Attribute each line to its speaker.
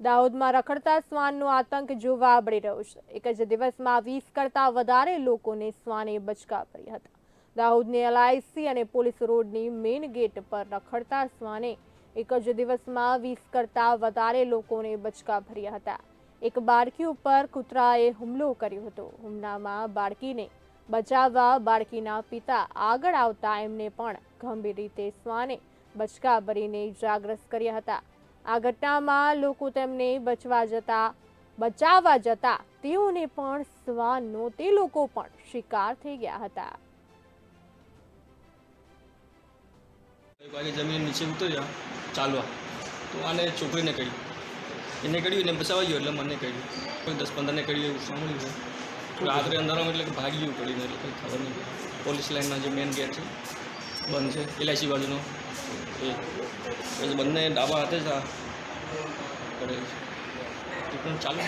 Speaker 1: દાહોદમાં રખડતા શ્વાનનો આતંક જોવા મળી રહ્યો છે. એક જ દિવસમાં વીસ કરતાં વધારે લોકોને શ્વાને બચકા ભર્યા હતા. દાહોદની એલઆઈસી અને પોલીસ રોડની મેઇન ગેટ પર રખડતા શ્વાને એક જ દિવસમાં વીસ કરતાં વધારે લોકોને બચકા ભર્યા હતા. એક બાળકી ઉપર કૂતરાએ હુમલો કર્યો હતો. હુમલામાં બાળકીને બચાવવા બાળકીના પિતા આગળ આવતા એમને પણ ગંભીર રીતે શ્વાને બચકા ભરીને જાગ્રસ્ત કર્યા હતા. આ ઘટનામાં લોકો તેમને બચવા જતા, બચાવવા જતા, તેઓને પણ શ્વાનનો તે લોકો પણ શિકાર થઈ ગયા હતા.
Speaker 2: જમીન નીચે ઉતર્યા, ચાલવા. તો આને છોકરીને કહ્યું. એને કર્યું ને બચાવવા ગયો એટલે મને કહ્યું. કોઈ દસ પંદરને કહ્યું એવું સાંભળ્યું રાત્રે અંધારામાં એટલે ભાગી ગયું કરીને એટલે કંઈ ખબર નહીં. પોલીસ લાઇનના જે મેન ગેટ છે, બંધ છે, એલઆઈસી બાજુનો બંને ડાબા હાથે જ આ કરેલું છે. ચાલુ.